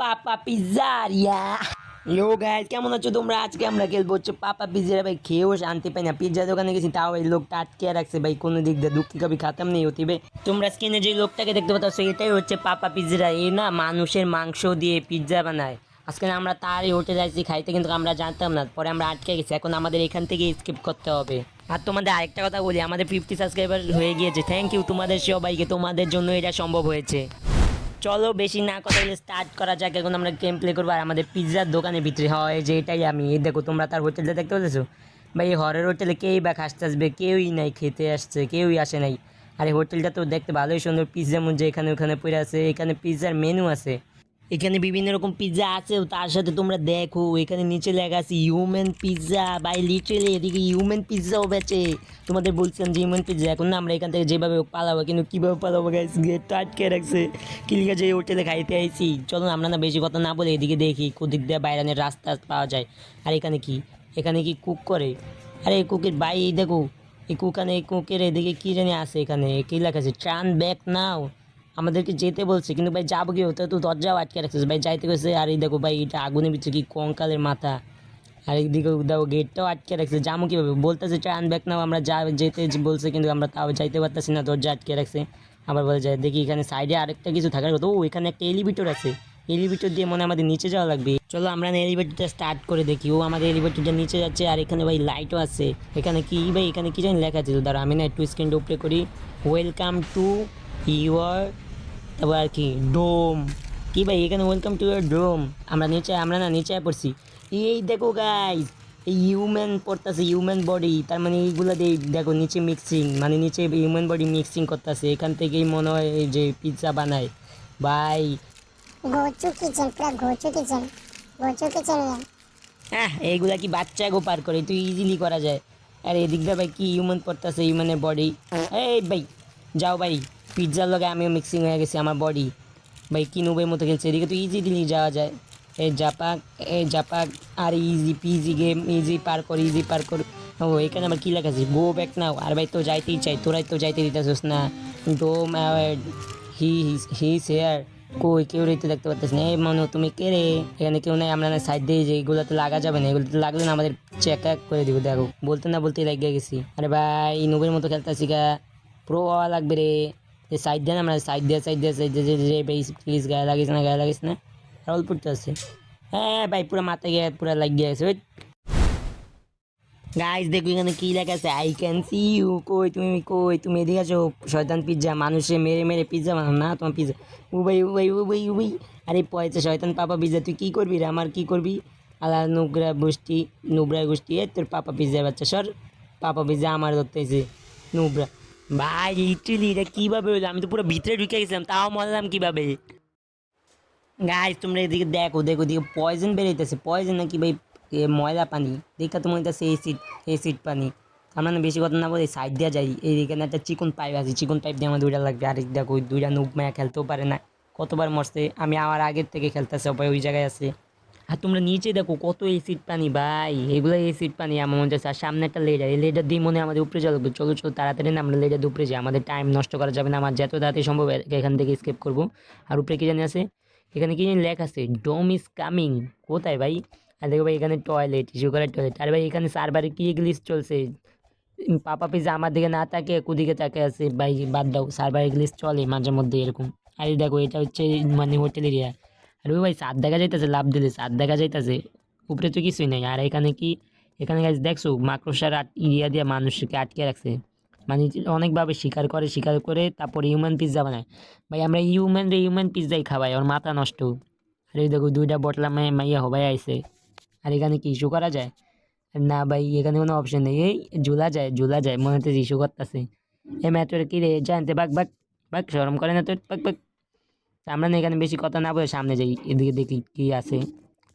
পাপা পিজ্জারিয়া লো guys কেমন আছো তোমরা? আজকে আমরা খেলব হচ্ছে পাপা পিজ্জা ভাই, খেয়েও শান্তি পাই না। পিজ্জা দোকানে গেছি, তাও এই লোকটা আটকে রাখছে। ভাই, কোনো দিক দিয়ে দুঃখী কবি খাতাম নেই হতে বে। তোমরা স্ক্রিনে যে লোকটাকে দেখতে পাচ্ছ এটাই হচ্ছে পাপা পিজ্জা এ না মানুষের মাংস দিয়ে পিজ্জা বানায়। আজকে আমরা তারই হোটেলে আসছি খাইতে কিন্তু আমরা জানতাম না। পরে আমরা আটকে গেছি। এখন আমাদের এখান থেকে স্কিপ করতে হবে। আর তোমাদের আরেকটা কথা বলি, আমাদের ফিফটি সাবস্ক্রাইবার হয়ে গিয়েছে। থ্যাংক ইউ তোমাদের সবাইকে। তোমাদের জন্য এটা সম্ভব হয়েছে। চলো বেশি না কথা স্টার্ট করা যাক। এখন আমরা গেম প্লে করব আর আমাদের পিৎজার দোকানে বিক্রি হয় যে এটাই আমি, এই দেখো তোমরা তার হোটেলটা দেখতে পেয়েছ ভাই, এই হরের হোটেলে কেই বা খাসতে আসবে, কেউই নাই, খেতে আসছে, কেউই আসে নাই। আর এই হোটেলটা তো দেখতে ভালোই সুন্দর পিৎজা মুজে এখানে ওখানে পড়ে আছে, এখানে পিৎজার মেনু আছে। এখানে বিভিন্ন রকম পিৎজা আছে তার সাথে তোমরা দেখো, এখানে নিচে লেখা আছে হিউম্যান পিৎজা বাই লিটারেলি এদিকে হিউম্যান পিৎজাও বেচে। তোমাদের বলছিলাম যে হিউম্যান পিৎজা এখন না, আমরা এখান থেকে যেভাবে পালাবো, কিন্তু কীভাবে পালাবো গাইস গেট আটকে রাখছে। কিলিকা যে হোটেলে খাইতে আইছি। চলো, আমরা না বেশি কথা না বলে এদিকে দেখি, কোদিক দিয়ে বাইরানের রাস্তা পাওয়া যায়। আর এখানে কি? এখানে কি কুক করে? আরে, এই কুকের বাই দেখো, এই কুকানে এই কুকের এদিকে কী জানি আছে এখানে? কী লেখা আছে? ট্রান ব্যাক নাও আমাদেরকে যেতে বলছে। কিন্তু ভাই, যাব কি হতে তো দরজাও আটকে রাখছে ভাই, যাইতে গেছে আর এই দেখো ভাই, এটা আগুনের ভিতরে কি কঙ্কালের মাথা? আর এইদিকে দেখো গেটটাও আটকে রাখছে। যাব কীভাবে? বলতেছে ট্রান ব্যাক নাও, আমরা যা যেতে বলছে, কিন্তু আমরা তাও যাইতে পারতেছি না। দরজা আটকে রাখছে। আবার বলে যায় দেখি এখানে সাইডে আরেকটা কিছু থাকার কথা। ও, এখানে একটা এলিভেটর আছে। এলিভেটর দিয়ে মনে আমাদের নিচে যাওয়া লাগবে। চলো, আমরা এলিভেটরটা স্টার্ট করে দেখি। ও, আমাদের এলিভেটরটা নিচে যাচ্ছে, আর এখানে ভাই লাইটও আছে। এখানে কি, ভাই, এখানে কি জানি লেখা আছে। তো দাঁড়া, আমি না একটু স্ক্রিনটা উপরে করি। ওয়েলকাম টু ইউর তারপর আর কি ডোম। কি ভাই এখানে ওয়েলকাম টু ইয়ার ডোম আমরা নিচে আমরা না নিচে পড়ছি। এই দেখো গাইস এই হিউম্যান পড়তেছে হিউম্যান বডি তার মানে এইগুলো দিয়ে দেখো নিচে মিক্সিং মানে নিচে হিউম্যান বডি মিক্সিং করতেছে। এখান থেকেই মনে হয় যে পিৎজা বানায়। ভাই। গোচু কিচেন পুরো গোচু কিচেন গোচু কিচেন হ্যাঁ এইগুলা কি বাচ্চা গো পার করে তুই ইজিলি করা যায়। আর এদিক দিয়ে ভাই কি হিউম্যান পড়তেছে হিউম্যানের বডি এই ভাই যাও ভাই। পিৎজার লগে আমিও মিক্সিং হয়ে গেছি আমার বডি ভাই, কি নুবের মতো খেলছে? এদিকে তো ইজিলি যাওয়া যায়। এই জাপাক এই জাপাক, আর ইজি পিজি গেম ইজি পার কর ইজি পার কর ও, এখানে আমার কী লেখা আছে? গো ব্যাক নাও আর ভাই, তো যাইতেই চাই, তোরাই তো যাইতে দিতেছিস না। ডোম হি হি হেয়ার কই, কেউ রইতে দেখতে পাচ্ছিস না। এই মনে, তুমি কে রে? এখানে কেউ নাই, আমরা না সাইড দিয়ে যে এগুলোতে লাগা যাবে না। এগুলোতে লাগলে না আমাদের চেক করে দিব, দেখো। বলতে না বলতে লাগিয়ে গেছি। আরে ভাই নুবের মতো খেলতেছি গা। প্রো হওয়া লাগবে রে। এই সাইড দিয়ে আমরা সাইড দিয়ে সাইড দিয়ে সাইড দিয়ে, যে ভাই প্লিজ গায়ে লাগিস না, গায়ে লাগিস না। আর একটু আছে। হ্যাঁ ভাই, পুরো মাথায় গিয়ে, পুরো লাগিয়ে গেছে, ওই। গাইস দেখো এখানে কি লেখা আছে? আই ক্যান সি ইউ কই তুমি কই তুমি, এদিকে আছো? শয়তান পিজ্জা মানুষে মেরে মেরে পিজ্জা বানাও। না, তোমার ভাই ও ভাই ও ভাই আরে পয়সা, শয়তান পাপা পিজ্জা তুই কি করবি রে? আমার কি করবি? আলা নুবরা গোষ্ঠী নুবরা গোষ্ঠী, এ তোর পাপা পিজ্জা বাচ্চা, সর। পাপা পিজ্জা আমার ধরতেছে। নুবরা ভাই লিটারলি এটা কীভাবে হলো? আমি তো পুরো ভিতরে ঢুকে গেছিলাম, তাও মরলাম কীভাবে? গাইস তোমরা এদিকে দেখো দেখো দিকে পয়জন বেরোইতেছে পয়জন নাকি ভাই ময়লা পানি। দেখা তো মনে হইতেছে এসিড এসিড পানি। আমরা না বেশি কথা না বলে সাইড দেওয়া যাই। এইখানে একটা চিকন পাইপ আছে। চিকন পাইপ দিয়ে আমার দুইটা লাগবে। আর দেখো, দুইটা নুক মায়া খেলতেও পারে না। কতবার মরছে? আমি আমার আগের থেকে খেলতেছে ওই জায়গায় আছে। আর তোমরা নিচে দেখো কত এসিড পানি ভাই, এগুলো এসিড পানি আমার মনে হচ্ছে আর সামনে একটা লেডার এই লেডার দিয়ে মনে আমাদের উপরে চলবে। চলো চলো, তাড়াতাড়ি না, আমরা লেডার উপরে যাই, আমাদের টাইম নষ্ট করা যাবে না, আমার যত তাড়াতাড়ি সম্ভব এখান থেকে স্কেপ করব। আর উপরে কি জানি আছে? এখানে কি জানি লেখা আছে ডোম ইজ কামিং কোথায় ভাই? আর দেখো ভাই, এখানে টয়লেট ইস্যু করার টয়লেট আর ভাই, এখানে সার্ভারে কি গ্লিস চলছে? পাপা পিজা আমার দিকে না তাকে কুদিকে তাকে আছে, ভাই, বাদ দাও সার্ভারে গ্লিস চলে মাঝে মধ্যে এরকম। আর দেখো, এটা হচ্ছে মানে হোটেল এরিয়া আর ভাই, সাত দেখা যাইতেছে, লাভ দিলে সাত দেখা যাইতেছে। উপরে তো কিছুই নেই। আর এখানে কি, এখানে গাছ দেখছ, মাকড়সার আট, ইরিয়া দিয়ে মানুষকে আটকে রাখছে। মানে অনেকভাবে শিকার করে শিকার করে তারপরে হিউম্যান পিৎজা বানায়। ভাই, আমরা হিউম্যান রে হিউম্যান পিৎজাই খাওয়াই ওর মাথা নষ্ট। আর এই দেখো, দুইটা বটলা মেয়ে, মাইয়া হবাই আইসে আর এখানে কি ইস্যু করা যায়? না ভাই, এখানে কোনো অপশন নেই। এই ঝুলা যায় ঝুলা যায়, মনে হচ্ছে ইস্যু করতেছে। এ ম্যাথের কি রে, জানতে বাক বাক বাক সরম করে না তোর? বাক বাক আমরা না এখানে বেশি কথা না বলে সামনে যাই, এদিকে দেখি কি আছে।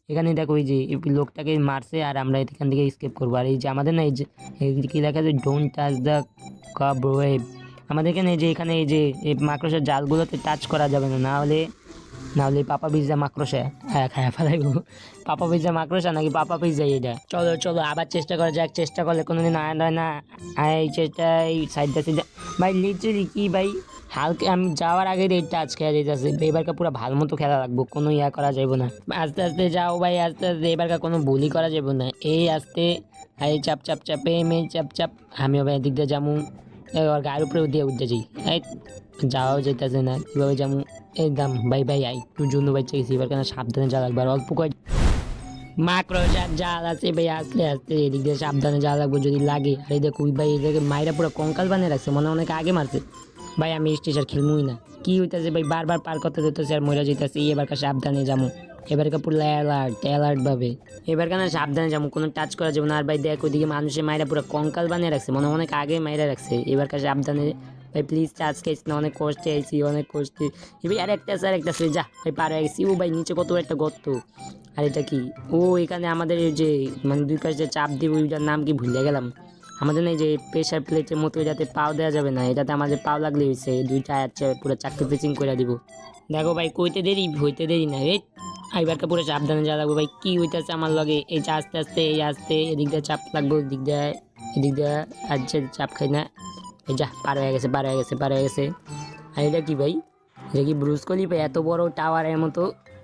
এখানে দেখো এই যে লোকটাকে মারছে আর আমরা এখান থেকে স্কেপ করব। আর এই যে আমাদের না এই যে কি লেখা আছে don't touch the cobweb আমাদের এখানে যে, এখানে এই যে, এই মাকড়সার জালগুলোতে টাচ করা যাবে না। না হলে নাহলে পাপা পিজ্জা মাকড়সা। হ্যাঁ খায়া ফেলাইব। পাপা পিজ্জা মাকড়সা নাকি পাপা পিজ্জা এটা চলো চলো, আবার চেষ্টা করা যাক, চেষ্টা করলে কোনোদিন আয় হয় না। এই চেষ্টা এই সাইডটা সাইডটা ভাই লিটারি কি ভাই? হালকা আমি যাওয়ার আগে রেটটা আজ খেলা যেতেছে এবারকার পুরো ভালো মতো খেলা লাগবো, কোনো ইয়া করা যাবে না। আস্তে আস্তে যাও ভাই, আস্তে আস্তে। এবারকার কোনো ভুলই করা যাবে না। এই আস্তে, এই চাপ চাপ, চাপে মে চাপ চাপ। আমিও ভাই এদিক দিয়ে যাব এবার গায়ের উপরে দিয়ে উঠতে যাই। এই, যাওয়াও যেতেছে না, কীভাবে যাব এই দাম, ভাই ভাই আই একটু জন্য বাচ্চা গেছি এবার কেন সাবধানে যা লাগবে। আর অল্প কয় মাকড় জাল আছে ভাই, আস্তে আস্তে। এদিক দিয়ে সাবধানে যা লাগবে যদি লাগে। আর এই দেখো ভাই এদিকে মায়েরা পুরো কঙ্কাল বানিয়ে রাখছে, মনে অনেক আগে মারছে। ভাই, আমি স্টেশন খেলমুই না। কি হইতাছে ভাই, বারবার পার করতে যেতেছে আর মরে যেতেছে এবার কা সাবধানে যাব এবার পুরো অ্যালার্ট অ্যালার্ট ভাবে। এবার কেন সাবধানে যাব কোনো টাচ করা যাবে না। আর ভাই, দেখ, ওইদিকে মানুষের মায়েরা পুরো কঙ্কাল বানিয়ে রাখছে, মনে অনেক আগে মায়েরা রাখছে। এবার কা সাবধানে, ভাই প্লিজ টাচ খেয়েছি না, অনেক কষ্টে আইছি, অনেক কষ্টে। এবার আর একটা আছে, আর একটা আছে, যা, ভাই, পার হয়ে গেছি। ও ভাই, নিচে কত একটা গর্ত। আর এটা কি? ও এখানে আমাদের যে মানে দুই পাশে চাপ দিব, ওইটার নাম কি ভুলে গেলাম। আমাদের এই যে প্রেশার প্লেটের মতো এটাতে পাও দেওয়া যাবে না, এটাতে আমাদের পাও লাগলে হয়েছে এই দুইটা আছে পুরো চাকরি পিচিং করে দিব। দেখো ভাই, কইতে দেরি, হইতে দেরি না রে। আইবারকে পুরো সাবধানে যা লাগবে ভাই, কি হইতেছে আমার লগে? এই যে আস্তে আস্তে, এই আস্তে, এদিক দিয়ে চাপ লাগবে, ওদিক দিয়ে, এদিক দিয়ে আজকে চাপ খাই না, এই যা, পার হয়ে গেছে, পার হয়ে গেছে, পার হয়ে গেছে। আর এটা কি ভাই? এটা কি ব্রুজ কলিপে এত বড় টাওয়ারের মতো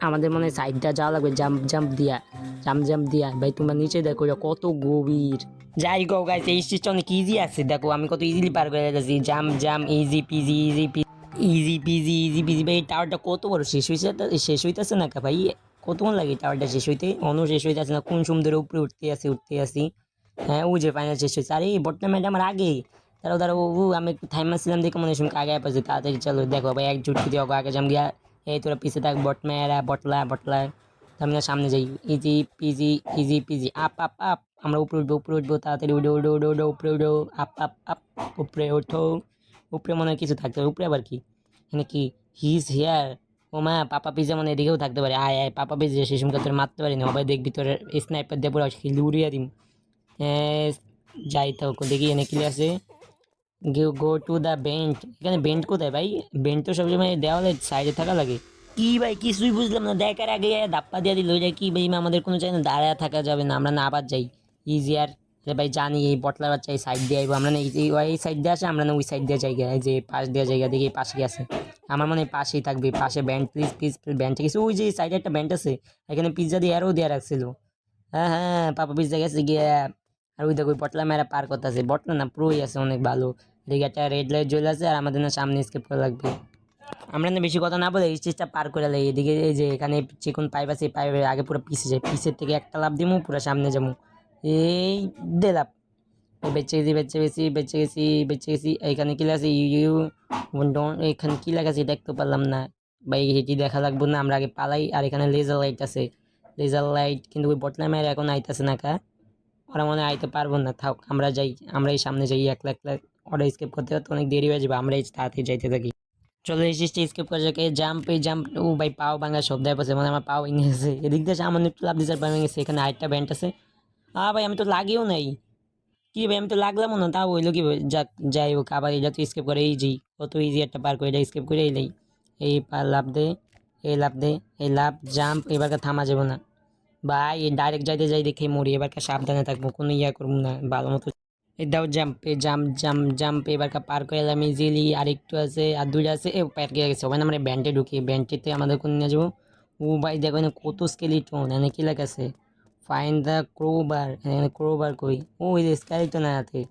আমাদের মনে সাইডটা যাওয়া লাগবে জাম্প জাম্প দিয়া জাম্প জাম্প দিয়া। ভাই, তোমরা নিচে দেখো, এটা কত গভীর। যাই গো গাইস এই স্টেজটা অনেক ইজি আছে? দেখো, আমি কত ইজিলি পার করে যাচ্ছি jump jump easy peasy easy peasy easy peasy easy peasy ভাই টাওয়ারটা কত বড়? শেষ হয়েছে শেষ হইতেছে না কা ভাই? কতক্ষণ লাগে টাওয়ারটা শেষ হইতে? অন্য শেষ হইতেছে না। কোন সুন্দর উপরে উঠতে আসি উঠতে আসি হ্যাঁ ও যে ফাইনাল শেষ হয়েছে আরে ম্যাডাম, আমার আগে। তারা তারা ও আমি একটু থাইমা ছিলাম দেখে মনে হয় আগে পাচ্ছি তাড়াতাড়ি চলো দেখো ভাই এক জুটকি দিয়ে আগে জাম গিয়া এই তোরা পিছে থাক বট মেয়েরা বটলা বটলা আমরা সামনে যাই easy peasy easy peasy up up up আমরা উপরে উঠবো উপরে উঠবো তাড়াতাড়ি উঠো উঠো উঠো উঠো উপরে উঠো আপ আপ আপ উপরে ওঠো উপরে মনে হয় কিছু থাকতে পারে উপরে আবার কি? এখানে কি? হিজ হেয়ার ও মা পাপা পিজা মানে এদিকেও থাকতে পারে আয় আয় পাপা পিজা সেই সময় তোর মারতে পারি না ভাই দেখবি তোর স্নাইপার দিয়ে পুরো হিলি উড়িয়ে দিম। হ্যাঁ, যাই তো দেখি এনে কি আছে। গো টু দ্য বেন্ট এখানে বেন্ট কোথায় ভাই? বেন্ট তো সবসময় দেওয়ালের সাইডে থাকা লাগে। কি ভাই, কিছুই বুঝলাম না। দেখার আগে ধাপ্পা দিয়ে দিল যায় কি ভাই, আমাদের কোনো চাই না দাঁড়ায় থাকা যাবে না। আমরা না আবার যাই। ইজিয়ার ভাই, জানি এই বটলার বাচ্চা এই সাইড দিয়ে আইবো। আমরা না এই সাইড দিয়ে আসে, আমরা না ওই সাইড দিয়ে জায়গা যে পাশ দেওয়া জায়গা দেখি পাশে আছে। আমার মনে হয় পাশেই থাকবে। পাশে ব্যান্ড প্লিজ প্লিজ ব্যান্ড গেছে। ওই যে সাইডে একটা ব্যান্ড আছে। এখানে পিৎজা দিয়ে আরও দেওয়া রাখছিল। হ্যাঁ হ্যাঁ পাপা পিৎজা গেছে গিয়ে। আর ওই দেখো ওই বটলা মেরা পার করতেছে। বটলা না পুরোই আছে অনেক ভালো। এদিকে একটা রেড লাইট জ্বলে আছে আর আমাদের না সামনে স্কেপ করা লাগবে। আমরা না বেশি কথা না বলে এই স্টেজটা পার করে লাই এদিকে এই যে এখানে চিকন পাইপ আছে পাইপের আগে পুরো পিসে যায় পিসের থেকে একটা লাভ দিমু, পুরো সামনে যাব এই দে লাভ বেঁচে গেছি বেঁচে গেছি বেঁচে গেছি বেঁচে গেছি। এইখানে কি আছে ইউ ডোন্ট এখানে কি লাগাছে দেখতে পারলাম না। বা এটি দেখা লাগবো না, আমরা আগে পালাই। আর এখানে লেজার লাইট আছে। লেজার লাইট কিন্তু ওই বটলা এখন আইতাছে না কা। ওরা মনে হয় আইতে পারব না। থাক, আমরা যাই। আমরা এই সামনে যাই এক লাখ লাখ ওরা স্কেপ করতে করতে অনেক দেরি হয়ে যাবে আমরা এই তাড়াতাড়ি যাইতে থাকি। চলো এই সিস্টে স্কেপ করে যাকে জাম্প এই জাম্প ও ভাই পাও ভাঙা সব দেয় পাচ্ছে মানে আমার পাও ভেঙে গেছে এদিক দিয়ে সামান্য একটু লাভ দিতে ভেঙে গেছে এখানে আরেকটা ব্যান্ড আছে। আ ভাই, আমি তো লাগিও নাই। কি ভাই, আমি তো লাগলামও না, তাও হইল কি যাক, যাই হোক, আবার এটা তো স্কেপ করে ইজি কত ইজি একটা পার করে এটা স্কেপ করে এলেই। এই লাভ দে, এই লাভ দে, এই লাভ জাম্প এবারকার থামা যাবে না। ভাই এই ডাইরেক্ট যাইতে যাই দেখে মরি এবারকার সাবধানে থাকব, কোনো ইয়া করব না, ভালো মতো এই দাও জাম্প এ জাম্প জাম্প জাম্প এবারকার পার করে এলাম ইজিলি আর একটু আছে, আর দুইটা আছে, এ প্যাট গিয়ে গেছে। ওখানে আমরা ব্যান্ডে ঢুকি ব্যান্ডটিতে আমাদের কোন নিয়ে যাব? ও ভাই, দেখো এখানে কত স্কেলিটন এনে কি লেখা আছে? ফাইন দ্য ক্রোবার এখানে ক্রোবার কই? ও, এই স্কেলিটন হাতে।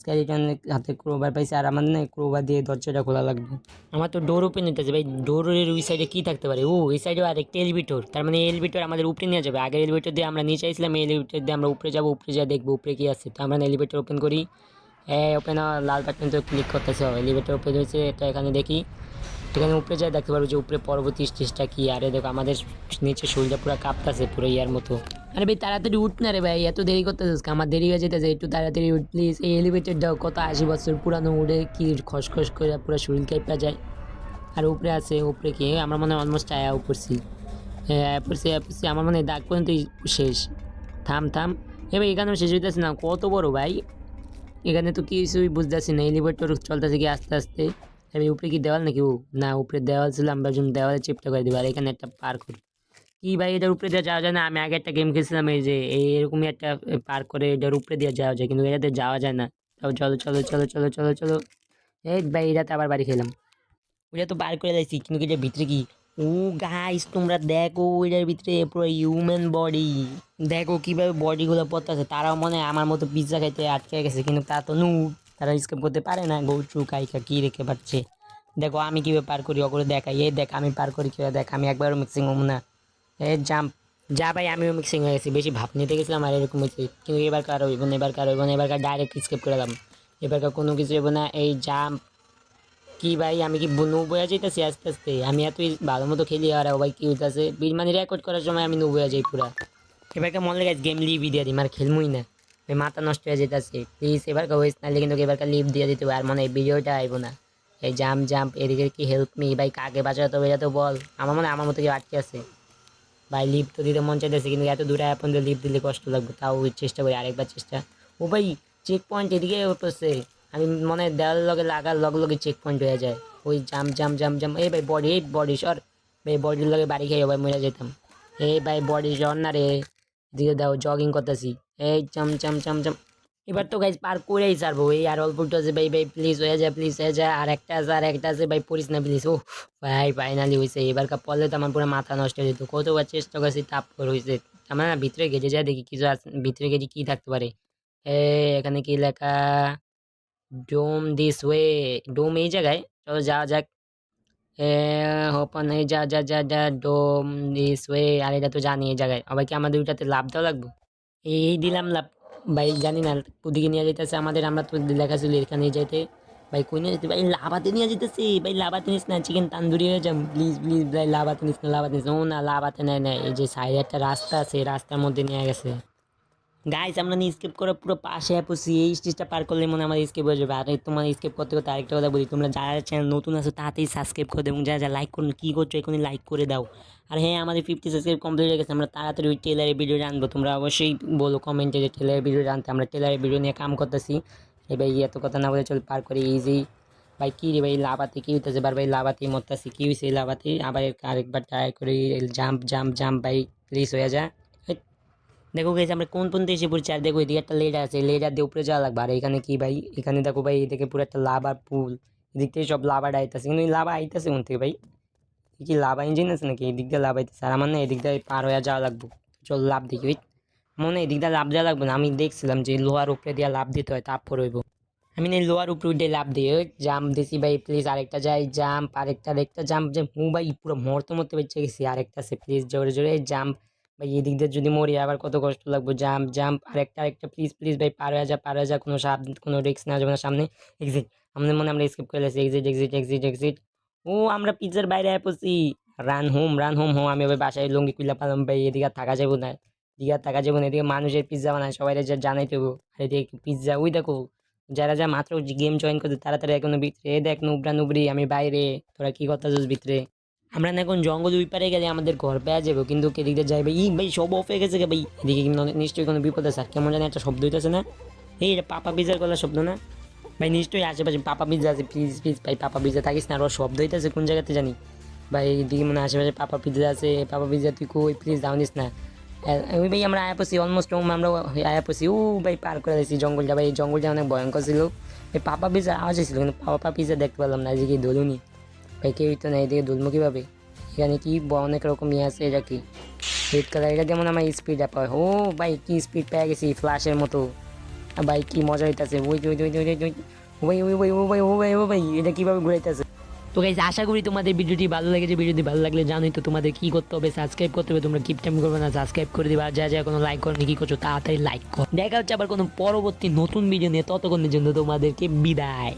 স্কেলিটন হাতে ক্রোবার পাইছে আর আমাদের না ক্রোবার দিয়ে দরজাটা খোলা লাগবে। আমার তো ডোর ওপেন আছে ভাই। ডোরের ওই সাইডে কী থাকতে পারে? ও, এই সাইডে আরেকটা এলিভেটর তার মানে এলিভেটর আমাদের উপরে নিয়ে যাবে। আগের এলিভেটর দিয়ে আমরা নিচে আসলাম এলিভেটর দিয়ে আমরা উপরে যাব, উপরে যা দেখব, উপরে কি আছে। তো আমরা না এলিভেটর ওপেন করি। হ্যাঁ ওপেন লাল বাটন তো ক্লিক করতেছে। এলিভেটর ওপেন হয়েছে, এটা এখানে দেখি। এখানে উপরে যায়, দেখতে পারব যে উপরে পরবর্তী স্টেজটা কি, আরে দেখো আমাদের নিচে শরীরটা পুরো কাঁপতাছে, পুরো ইয়ার মতো। আরে ভাই, তাড়াতাড়ি উঠ না রে ভাই, এত দেরি করতেছিস আমার দেরি হয়ে যেতেছে, একটু তাড়াতাড়ি উঠ প্লিজ এই এলিভেটর দাও, কত আশি বছর পুরানো উঠে কি খসখস করে পুরো শরীর কাঁপা যায়। আর উপরে আছে, উপরে কি? আমার মনে হয় অলমোস্ট আয়া উপরছি পড়ছি পড়ছি আমার মনে হয় দাগ পর্যন্ত শেষ। থাম থাম। এবার এখানেও শেষ হইতেছে না, কত বড় ভাই? এখানে তো কিছুই বুঝতেছি না এলিভেটর চলতেছে কি আস্তে আস্তে? তবে উপরে কি দেওয়াল নাকি ও না, উপরে দেওয়াল ছিল, আমরা যখন দেওয়ালে চিপটা করে দিবো, আর এখানে একটা পার্ক করি কি ভাই, এটার উপরে দেওয়া যাওয়া যায় না? আমি আগে একটা গেম খেলছিলাম, এই যে এরকমই একটা পার্ক করে এটার উপরে দিয়ে যাওয়া যায়, কিন্তু এটাতে যাওয়া যায় না। তাও চলো চলো চলো চলো চলো চলো। এই ভাই, এটাতে আবার বাড়ি খেলাম। ওটা তো বার করে লাইছি কিন্তু এটার ভিতরে কি? ও গাইস তোমরা দেখো এটার ভিতরে পুরো হিউম্যান বডি দেখো কীভাবে বডিগুলো পড়তেছে, তারাও মনে হয় আমার মতো পিৎজা খাইতে আটকে গেছে, কিন্তু তা তো নু তারা স্কেপ করতে পারে না গৌচু কাইকা কি রেখে পাচ্ছে দেখো, আমি কীভাবে পার করি, ওগুলো দেখাই। এই দেখ, আমি পার করি কীভাবে? দেখ, আমি একবারও মিক্সিং হব না। এ জাম্প যা ভাই, আমিও মিক্সিং হয়ে গেছি। বেশি ভাব নিতে গেছিলাম আর এরকম হয়েছে। কিন্তু এবার কার হইব না, এবার কার হইব না, এবার কার ডাইরেক্ট স্কেপ করে দাম এবার কার কোনো কিছু হইব না। এই জাম্প কি ভাই, আমি কি নুব হয়ে যাইতেছি আস্তে আস্তে? আমি এতই ভালো মতো খেলি আর ভাই কি হইতেছে? মানে রেকর্ড করার সময় আমি নুব হয়ে যাই পুরা। এবারকে মনে লাগে গেম লিভ দিয়ে দিই মার খেলমুই না। মাথা নষ্ট হয়ে যেতেছে। প্লিজ এবারকে ওয়েস্ট নাহলে কিন্তু এবারকে লিভ দিয়ে দিতে আর মনে হয় ভিডিওটা আইব না। এই জাম্প জাম্প এদিকে কি হেল্প মি ভাই, কাকে বাঁচাতে হবে এটা তো বল। আমার মনে আমার মতো কেউ আটকে আছে। ভাই লিভ তো দিতে মন চাইতেছে, কিন্তু এত দূরে এখন লিভ দিলে কষ্ট লাগবে। তাও চেষ্টা করি আরেকবার চেষ্টা। ও ভাই চেক পয়েন্ট এদিকে পড়ছে আমি মনে হয় দেওয়ালের লগে লাগার লগে লগে চেক পয়েন্ট হয়ে যায়। ওই জাম জাম জাম জাম এই ভাই বডি এই বডি সর। ভাই বডির লগে বাড়ি খেয়ে ভাই মরে যেতাম। এই ভাই বডি সর না রে। দিকে দাও জগিং করতেছি। এই চাম চাম চাম চাম। এবার তো গাইজ পার করেই ছাড়বো। এই আর অল্প একটু আছে, ভাই ভাই প্লিজ হয়ে যায় প্লিজ হয়ে যায়। আর একটা আছে, আর একটা আছে, ভাই, পড়িস না প্লিজ ও ভাই ফাইনালি হয়েছে এবার কা পড়লে তো আমার পুরো মাথা নষ্ট হয়ে যেত। কতবার চেষ্টা করছি, তাপ হয়েছে আমার না, ভিতরে গেছে যায়, দেখি কিছু আছে, ভিতরে গেছে কী থাকতে পারে। এ, এখানে কি লেখা? ডোম দিস ওয়ে ডোম এই জায়গায়, চলো যাওয়া যাক। এ ওপেন এই যা যা যা যা ডোম দিস ওয়ে আর এটা তো জানি এই জায়গায়। আবার কি আমাদের ওইটাতে লাভ লাগবে? এই দিলাম লাভ। ভাই জানি না ওদিকে নিয়ে যেতেছে আমাদের, আমরা তো দেখা ছিল এখানে যাইতে। ভাই কই নিয়ে যেতে ভাই লাভাতে নিয়ে যেতেছি ভাই লাভাতে নিস না চিকেন তান্দুরি হয়ে যাম। প্লিজ প্লিজ ভাই লাভাতে নিস না, লাভাতে নিস। ও না, লাভাতে নেয় না। এই যে সাইডে একটা রাস্তা আছে, রাস্তার মধ্যে নিয়ে গেছে। গাইস আমরা নিয়ে স্কেপ করে পুরো পাশে পড়ছি। এই স্টেজটা পার করলে মনে আমার স্কেপ হয়ে যাবে। আর তোমার স্কেপ করতে করতে আরেকটা কথা বলি। তোমরা যারা চ্যানেল নতুন আছো, তাড়াতাড়ি সাবস্ক্রাইব করে দেবো যারা যারা লাইক করুন, কী করছ এখনই লাইক করে দাও। আর হ্যাঁ আমাদের ফিফটি সাবস্ক্রাইব কমপ্লিট হয়ে গেছে। আমরা তাড়াতাড়ি ওই টেলারের ভিডিও আনব। তোমরা অবশ্যই বলো কমেন্টে যে টেলারের ভিডিও আনতে। আমরা টেলারের ভিডিও নিয়ে কাম করতেছি। এই ভাই, এত কথা না বলে চল পার করে। ইজি ভাই, কী রে ভাই লাভাতে কী হইতেছে? বার ভাই লাভাতেই মরতেছি। কী হয়েছে লাভাতে আবার আরেকবার ট্রাই করে জাম্প জাম্প জাম্প ভাই প্লিজ হয়ে যা। দেখো গেছে আমরা কোন পর্যন্ত এসে পড়ছি আর দেখো এদিকে একটা লেডার আছে লেডার দিয়ে উপরে যাওয়া লাগবে আর এখানে কি ভাই এখানে দেখো ভাই এদিকে পুরো একটা লাভার পুল এদিক থেকে সব লাভার আইতেছে কিন্তু লাভা আইতেছে কোন থেকে ভাই কি লাভা ইঞ্জিন আছে নাকি এদিক দিয়ে লাভ আইতেছে আর আমার না এদিক দিয়ে পার হয়ে যাওয়া লাগবে চল লাভ দেখি ওই মনে এদিক দিয়ে লাভ দেওয়া লাগবে না আমি দেখছিলাম যে লোহার উপরে দিয়ে লাভ দিতে হয় তারপর হইব আমি না লোহার উপরে উঠে লাভ ওই জাম্প দিছি ভাই প্লিজ আরেকটা যাই জাম্প আরেকটা আরেকটা জাম্প যে মু ভাই পুরো মরতে মরতে বেঁচে গেছি আরেকটা আছে প্লিজ জোরে জোরে জাম্প ভাই, এদিক দিয়ে যদি মরি আবার কত কষ্ট লাগবে। জাম্প জাম্প, আরেকটা আরেকটা প্লিজ প্লিজ ভাই, পার হয়ে যা, পার হয়ে যা, কোনো সাপ, কোনো রিস্ক না যাবে না সামনে এক্সিট আমাদের মনে আমরা স্কিপ করে এক্সিট এক্সিট এক্সিট এক্সিট ও, আমরা পিজ্জার বাইরে পড়ছি। Run home run home home আমি ওই বাসায় লুঙ্গি কুইলা পালাম ভাই, এদিকে আর থাকা যাব না। এদিকে আর থাকা যাব না, এদিকে মানুষের পিজ্জা বানায়, সবাই যা জানাই দেবো। আর এদিকে পিজ্জা ওই দেখো, যারা যা মাত্র গেম জয়েন করছে তাড়াতাড়ি এখনও ভিতরে। দেখ, নুবরা, নুবরি, আমি বাইরে। তোরা কি করতেছিস ভিতরে? আমরা না এখন জঙ্গল ওই পারে গেলে আমাদের ঘর পেয়ে যাব, কিন্তু এদিক দিয়ে যাইবে ই ভাই, সব অফ হয়ে গেছে গে ভাই। এদিকে কিন্তু নিশ্চয়ই কোনো বিপদ আছে। আর কেমন জানি একটা শব্দ হইতেছে না। এই এটা পাপা পিজার গলার শব্দ না? ভাই, নিশ্চয়ই আশেপাশে পাপা পিজা আছে। প্লিজ প্লিজ ভাই, পাপা পিজা থাকিস না। আর শব্দ হইতেছে কোন জায়গাতে জানি? ভাই, এদিকে মনে আশেপাশে পাপা পিজা আছে। পাপা পিজা তুই কই? প্লিজ দাউনিস না। ওই ভাই, আমরা আয়া পড়ছি অলমোস্ট আমরা আয়া পড়ছি। ও ভাই, পার করে দিয়েছি জঙ্গলটা। ভাই, এই জঙ্গলটা অনেক ভয়ঙ্কর ছিল। এই পাপা পিজা আওয়াজ ছিল কিন্তু পাপা পিজা দেখতে পেলাম না। এদিকে দোলুনি। ভাই কেউই তো এদিকে দুলমো কীভাবে এখানে কি অনেক রকম ইয়ে আছে এটা কি রেড কালার এটা যেমন আমার স্পিড আপ হয় ও ভাই কি স্পিড পেয়ে গেছি ফ্ল্যাশের মতো ভাই কি মজা হইতাছে ওই ওই ওই ওই ওই ওই ওই ওই ও ভাই ও ভাই ও ভাই এটা কীভাবে ঘুরাইতেছে তো গাইজ আশা করি তোমাদের ভিডিওটি ভালো লেগেছে ভিডিওটি ভালো লাগলে জানোই তো তোমাদের কি করতে হবে সাবস্ক্রাইব করতে হবে তোমরা কিপ টাইম করবে না সাবস্ক্রাইব করে দিবা যা যা কোনো লাইক করনি কি করছ তাড়াতাড়ি লাইক কর দেখা হচ্ছে আবার কোনো পরবর্তী নতুন ভিডিও নিয়ে ততক্ষণের জন্য তোমাদেরকে বিদায়